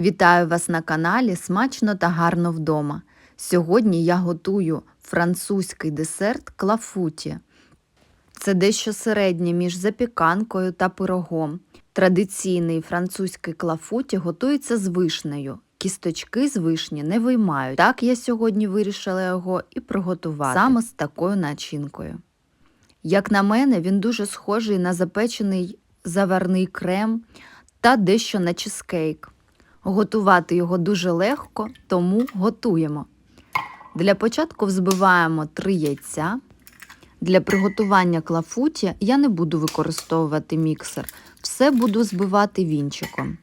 Вітаю вас на каналі Смачно та гарно вдома. Сьогодні я готую французький десерт клафуті. Це дещо середнє між запіканкою та пирогом. Традиційний французький клафуті готується з вишнею. Кісточки з вишні не виймають. Так я сьогодні вирішила його і приготувати саме з такою начинкою. Як на мене, він дуже схожий на запечений заварний крем та дещо на чизкейк. Готувати його дуже легко, тому готуємо. Для початку взбиваємо 3 яйця. Для приготування клафуті я не буду використовувати міксер, все буду збивати вінчиком.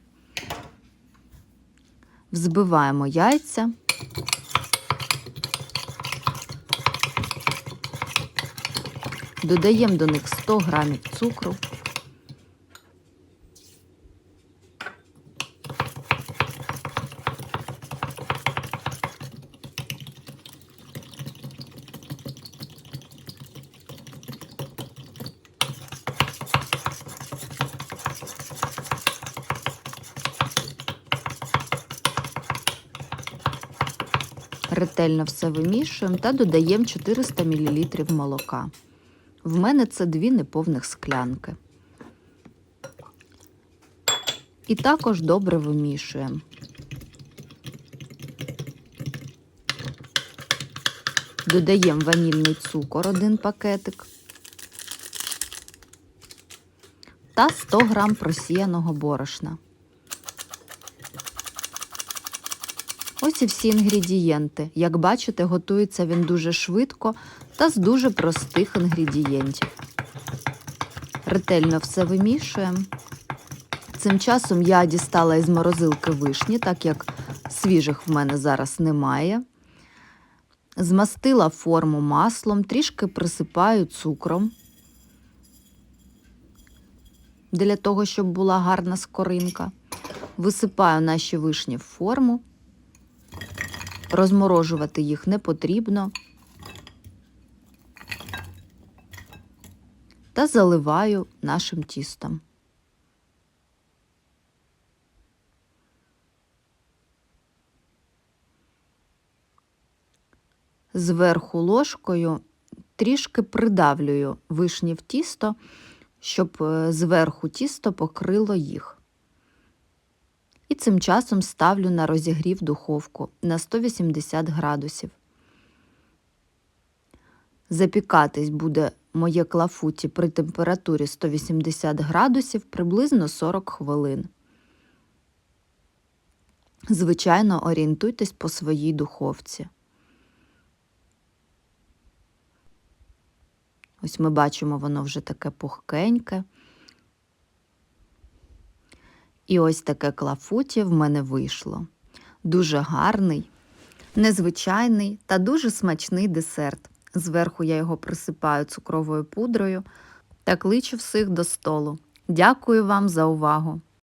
Взбиваємо яйця. Додаємо до них 100 грамів цукру. Ретельно все вимішуємо та додаємо 400 мл молока. В мене це дві неповних склянки. І також добре вимішуємо. Додаємо ванільний цукор, один пакетик та 100 грам просіяного борошна. Ось і всі інгредієнти. Як бачите, готується він дуже швидко та з дуже простих інгредієнтів. Ретельно все вимішуємо. Цим часом я дістала із морозилки вишні, так як свіжих в мене зараз немає. Змастила форму маслом, трішки присипаю цукром для того, щоб була гарна скоринка. Висипаю наші вишні в форму. Розморожувати їх не потрібно. Та заливаю нашим тістом. Зверху ложкою трішки придавлюю вишні в тісто, щоб зверху тісто покрило їх. Цим часом ставлю на розігрів духовку на 180 градусів. Запікатись буде моє клафуті при температурі 180 градусів приблизно 40 хвилин. Звичайно, орієнтуйтесь по своїй духовці. Ось ми бачимо, воно вже таке пухкеньке. І ось таке клафуті в мене вийшло. Дуже гарний, незвичайний та дуже смачний десерт. Зверху я його присипаю цукровою пудрою та кличу всіх до столу. Дякую вам за увагу!